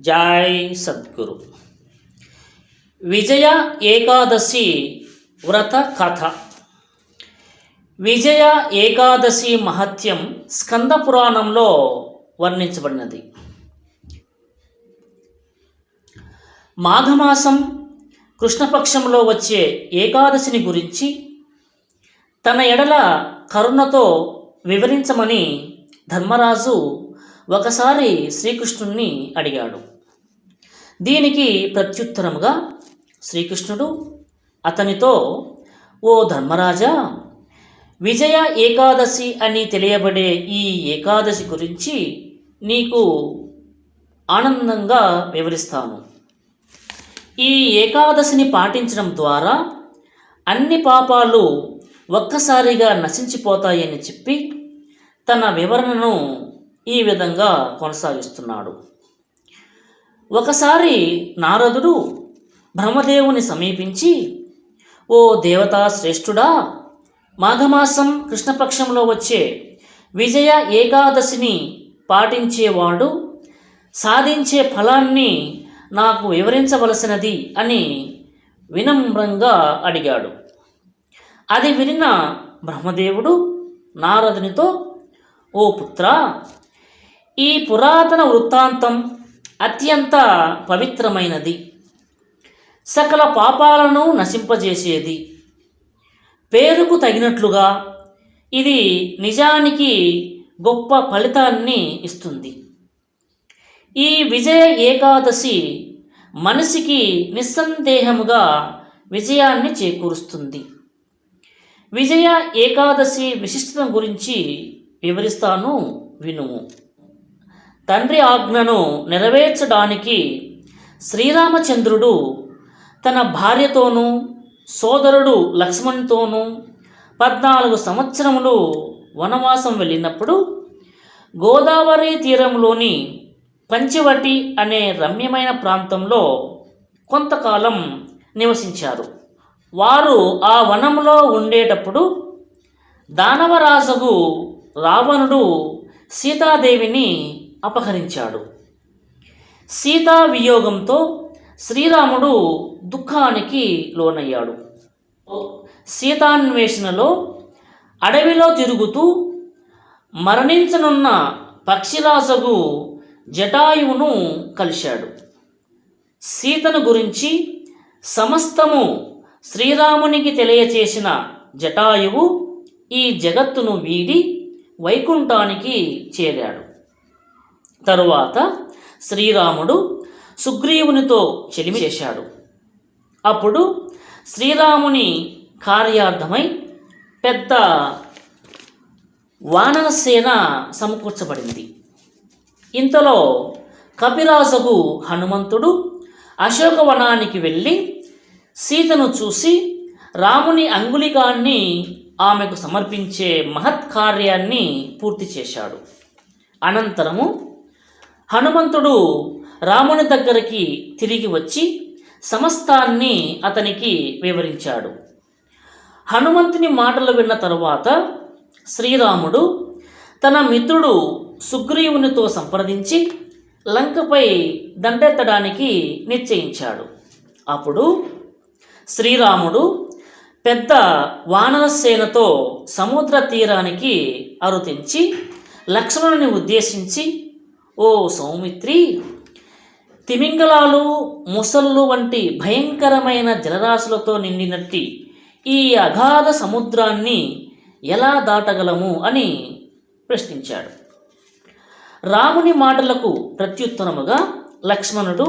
జై సద్గురు. విజయ ఏకాదశి వ్రత కథ. విజయ ఏకాదశి మహత్యం స్కంద పురాణంలో వర్ణించబడినది. మాఘమాసం కృష్ణపక్షంలో వచ్చే ఏకాదశిని గురించి తన ఎడల కరుణతో వివరించమని ధర్మరాజు ఒకసారి శ్రీకృష్ణుణ్ణి అడిగాడు. దీనికి ప్రత్యుత్తరముగా శ్రీకృష్ణుడు అతనితో ఓ ధర్మరాజా విజయ ఏకాదశి అని తెలియబడే ఈ ఏకాదశి గురించి నీకు ఆనందంగా వివరిస్తాను. ఈ ఏకాదశిని పాటించడం ద్వారా అన్ని పాపాలు ఒక్కసారిగా నశించిపోతాయని చెప్పి తన వివరణను ఈ విధంగా కొనసాగిస్తున్నాడు. ఒకసారి నారదుడు బ్రహ్మదేవుని సమీపించి ఓ దేవతా శ్రేష్ఠుడా మాఘమాసం కృష్ణపక్షంలో వచ్చే విజయ ఏకాదశిని పాటించేవాడు సాధించే ఫలాన్ని నాకు వివరించవలసినది అని వినమ్రంగా అడిగాడు. అది వినిన బ్రహ్మదేవుడు నారదునితో ఓ పుత్ర ఈ పురాతన వృత్తాంతం అత్యంత పవిత్రమైనది. సకల పాపాలను నశింపజేసేది. పేరుకు తగినట్లుగా ఇది నిజానికి గొప్ప ఫలితాన్ని ఇస్తుంది. ఈ విజయ ఏకాదశి మనిషికి నిస్సందేహముగా విజయాన్ని చేకూరుస్తుంది. విజయ ఏకాదశి విశిష్టత గురించి వివరిస్తాను వినుము. తండ్రి ఆజ్ఞను నెరవేర్చడానికి శ్రీరామచంద్రుడు తన భార్యతోనూ సోదరుడు లక్ష్మణ్తోనూ పద్నాలుగు సంవత్సరములు వనవాసం వెళ్ళినప్పుడు గోదావరి తీరంలోని పంచవటి అనే రమ్యమైన ప్రాంతంలో కొంతకాలం నివసించారు. వారు ఆ వనంలో ఉండేటప్పుడు దానవరాజుకు రావణుడు సీతాదేవిని అపహరించాడు. సీతా వియోగంతో శ్రీరాముడు దుఃఖానికి లోనయ్యాడు. సీతాన్వేషణలో అడవిలో తిరుగుతూ మరణించనున్న పక్షిరాజగు జటాయువును కలిశాడు. సీతను గురించి సమస్తము శ్రీరామునికి తెలియచేసిన జటాయువు ఈ జగత్తును వీడి వైకుంఠానికి చేరాడు. తరువాత శ్రీరాముడు సుగ్రీవునితో చెలిమి చేశాడు. అప్పుడు శ్రీరాముని కార్యార్థమై పెద్ద వానరసేన సమకూర్చబడింది. ఇంతలో కపిరాజగు హనుమంతుడు అశోకవనానికి వెళ్ళి సీతను చూసి రాముని అంగుళికాన్ని ఆమెకు సమర్పించే మహత్కార్యాన్ని పూర్తి చేశాడు. అనంతరము హనుమంతుడు రాముని దగ్గరికి తిరిగి వచ్చి సమస్తాన్ని అతనికి వివరించాడు. హనుమంతుని మాటలు విన్న తరువాత శ్రీరాముడు తన మిత్రుడు సుగ్రీవునితో సంప్రదించి లంకపై దండెత్తడానికి నిశ్చయించాడు. అప్పుడు శ్రీరాముడు పెద్ద వానరసేనతో సముద్ర తీరానికి అరుతించి లక్ష్మణుని ఉద్దేశించి ఓ సౌమిత్రి! తిమింగలాలు ముసళ్ళు వంటి భయంకరమైన జలరాశులతో నిండినట్టి ఈ అగాధ సముద్రాన్ని ఎలా దాటగలము అని ప్రశ్నించాడు. రాముని మాటలకు ప్రత్యుత్తరముగా లక్ష్మణుడు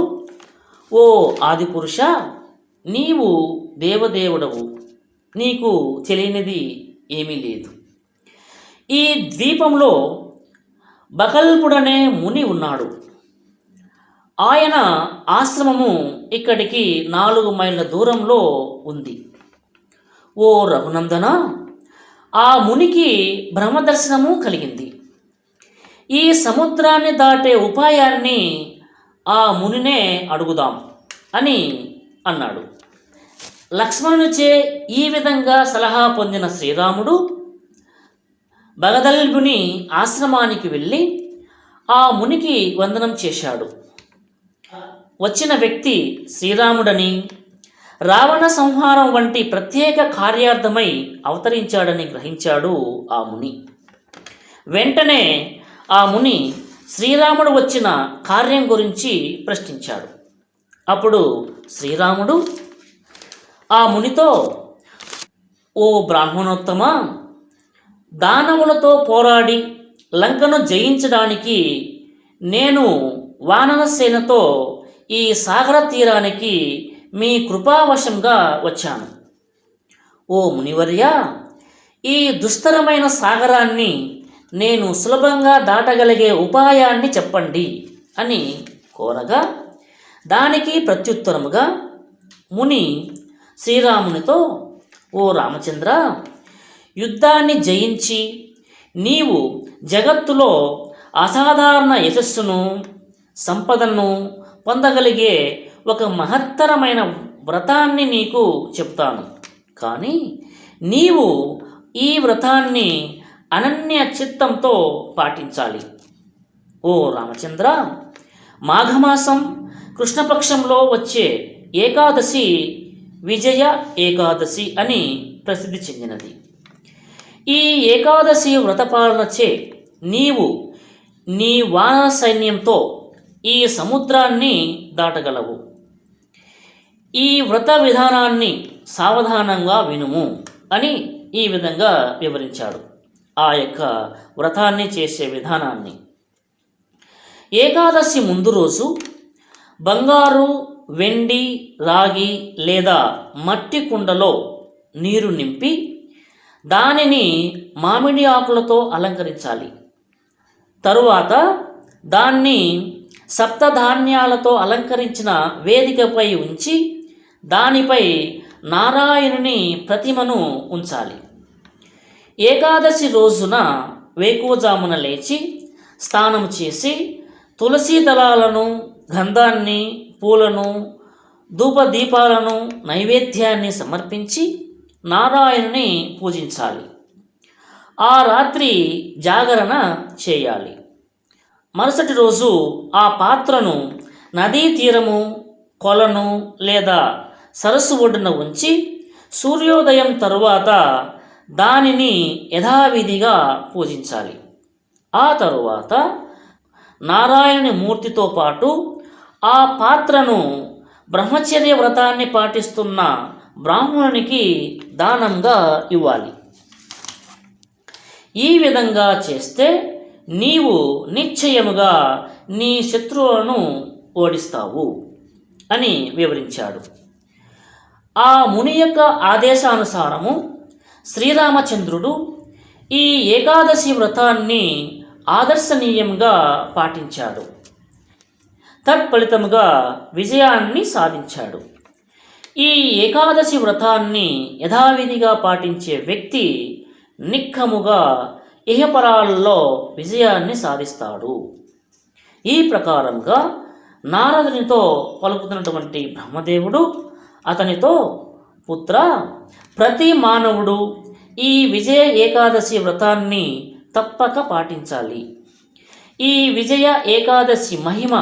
ఓ ఆదిపురుష నీవు దేవదేవుడవు. నీకు తెలియనిది ఏమీ లేదు. ఈ ద్వీపంలో బకల్పుడనే ముని ఉన్నాడు. ఆయన ఆశ్రమము ఇక్కడికి నాలుగు మైళ్ళ దూరంలో ఉంది. ఓ రఘునందన ఆ మునికి బ్రహ్మదర్శనము కలిగింది. ఈ సముద్రాన్ని దాటే ఉపాయాన్ని ఆ మునినే అడుగుదాం అని అన్నాడు. లక్ష్మణునిచే ఈ విధంగా సలహా పొందిన శ్రీరాముడు భగదల్భుని ఆశ్రమానికి వెళ్ళి ఆ మునికి వందనం చేశాడు. వచ్చిన వ్యక్తి శ్రీరాముడని రావణ సంహారం వంటి ప్రత్యేక కార్యార్థమై అవతరించాడని గ్రహించాడు ఆ ముని. వెంటనే ఆ ముని శ్రీరాముడు వచ్చిన కార్యం గురించి ప్రశ్నించాడు. అప్పుడు శ్రీరాముడు ఆ మునితో ఓ బ్రాహ్మణోత్తమ దానవులతో పోరాడి లంకను జయించడానికి నేను వానరసేనతో ఈ సాగర తీరానికి మీ కృపావశంగా వచ్చాను. ఓ మునివర్య ఈ దుస్తరమైన సాగరాన్ని నేను సులభంగా దాటగలిగే ఉపాయాన్ని చెప్పండి అని కోరగా దానికి ప్రత్యుత్తరముగా ముని శ్రీరామునితో ఓ రామచంద్ర యుద్ధాన్ని జయించి నీవు జగత్తులో అసాధారణ యశస్సును సంపదను పొందగలిగే ఒక మహత్తరమైన వ్రతాన్ని నీకు చెప్తాను కానీ నీవు ఈ వ్రతాన్ని అనన్య చిత్తంతో పాటించాలి. ఓ రామచంద్ర మాఘమాసం కృష్ణపక్షంలో వచ్చే ఏకాదశి విజయ ఏకాదశి అని ప్రసిద్ధి చెందినది. ఈ ఏకాదశి వ్రతపాలనచే నీవు నీ వాన సైన్యంతో ఈ సముద్రాన్ని దాటగలవు. ఈ వ్రత విధానాన్ని సావధానంగా వినుము అని ఈ విధంగా వివరించాడు. ఆ యొక్క వ్రతాన్ని చేసే విధానాన్ని. ఏకాదశి ముందు రోజు బంగారు వెండి రాగి లేదా మట్టి కుండలో నీరు నింపి దానిని మామిడి ఆకులతో అలంకరించాలి. తరువాత దాన్ని సప్తధాన్యాలతో అలంకరించిన వేదికపై ఉంచి దానిపై నారాయణుని ప్రతిమను ఉంచాలి. ఏకాదశి రోజున వేకువజామున లేచి స్నానం చేసి తులసి దళాలను గంధాన్ని పూలను ధూపదీపాలను నైవేద్యాన్ని సమర్పించి నారాయణుని పూజించాలి. ఆ రాత్రి జాగరణ చేయాలి. మరుసటి రోజు ఆ పాత్రను నదీ తీరము కొలను లేదా సరస్సు ఒడ్డున ఉంచి సూర్యోదయం తరువాత దానిని యథావిధిగా పూజించాలి. ఆ తరువాత నారాయణుని మూర్తితో పాటు ఆ పాత్రను బ్రహ్మచర్య వ్రతాన్ని పాటిస్తున్న బ్రాహ్మణునికి దానంగా ఇవ్వాలి. ఈ విధంగా చేస్తే నీవు నిశ్చయముగా నీ శత్రువులను ఓడిస్తావు అని వివరించాడు. ఆ ముని యొక్క ఆదేశానుసారము శ్రీరామచంద్రుడు ఈ ఏకాదశి వ్రతాన్ని ఆదర్శనీయంగా పాటించాడు. తత్ఫలితముగా విజయాన్ని సాధించాడు. ఈ ఏకాదశి వ్రతాన్ని యథావిధిగా పాటించే వ్యక్తి నిక్కముగా ఇహపరాలలో విజయాన్ని సాధిస్తాడు. ఈ ప్రకారంగా నారదునితో పలుకుతున్నటువంటి బ్రహ్మదేవుడు అతనితో పుత్ర ప్రతి మానవుడు ఈ విజయ ఏకాదశి వ్రతాన్ని తప్పక పాటించాలి. ఈ విజయ ఏకాదశి మహిమ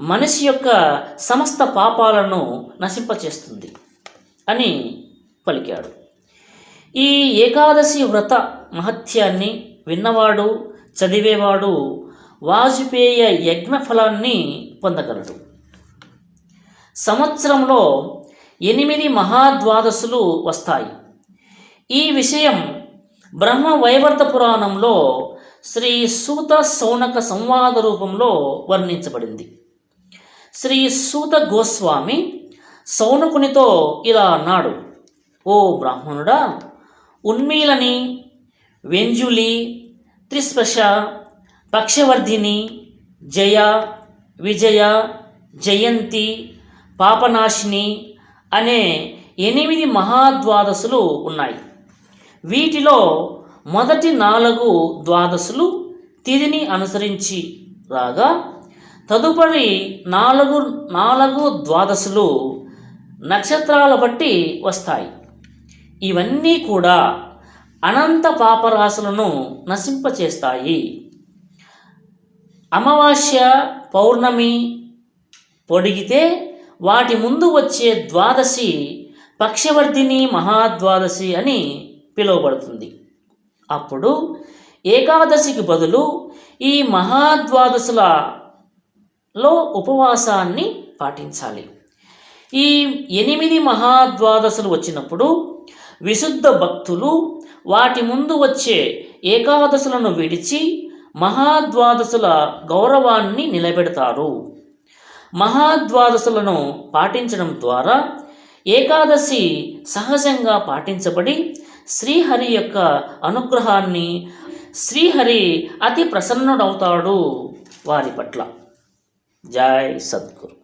మనిషి యొక్క సమస్త పాపాలను నశింపచేస్తుంది అని పలికాడు. ఈ ఏకాదశి వ్రత మహత్యాన్ని విన్నవాడు చదివేవాడు వాజపేయ యజ్ఞ ఫలాన్ని పొందగలడు. సంవత్సరంలో ఎనిమిది మహాద్వాదశులు వస్తాయి. ఈ విషయం బ్రహ్మ వైవర్త పురాణంలో శ్రీ సూత సౌనక సంవాద రూపంలో వర్ణించబడింది. శ్రీ సూత గోస్వామి సౌనకునితో ఇలా అన్నాడు ఓ బ్రాహ్మణుడా ఉన్మీలని వెంజులి త్రిస్పశ పక్షవర్ధిని జయ విజయ జయంతి పాపనాశిని అనే ఎనిమిది మహాద్వాదశులు ఉన్నాయి. వీటిలో మొదటి నాలుగు ద్వాదశులు తిథిని అనుసరించి రాగా తదుపరి నాలుగు నాలుగు ద్వాదశులు నక్షత్రాల బట్టి వస్తాయి. ఇవన్నీ కూడా అనంత పాపరాశులను నశింపచేస్తాయి. అమావాస్య పౌర్ణమి పొడిగితే వాటి ముందు వచ్చే ద్వాదశి పక్షవర్ధిని మహాద్వాదశి అని పిలువబడుతుంది. అప్పుడు ఏకాదశికి బదులు ఈ మహాద్వాదశుల లో ఉపవాసాన్ని పాటించాలి. ఈ ఎనిమిది మహాద్వాదశులు వచ్చినప్పుడు విశుద్ధ భక్తులు వాటి ముందు వచ్చే ఏకాదశులను విడిచి మహాద్వాదశుల గౌరవాన్ని నిలబెడతారు. మహాద్వాదశులను పాటించడం ద్వారా ఏకాదశి సహజంగా పాటించబడి శ్రీహరి యొక్క అనుగ్రహాన్ని శ్రీహరి అతి ప్రసన్నుడవుతాడు వారి పట్ల. జై సద్గురు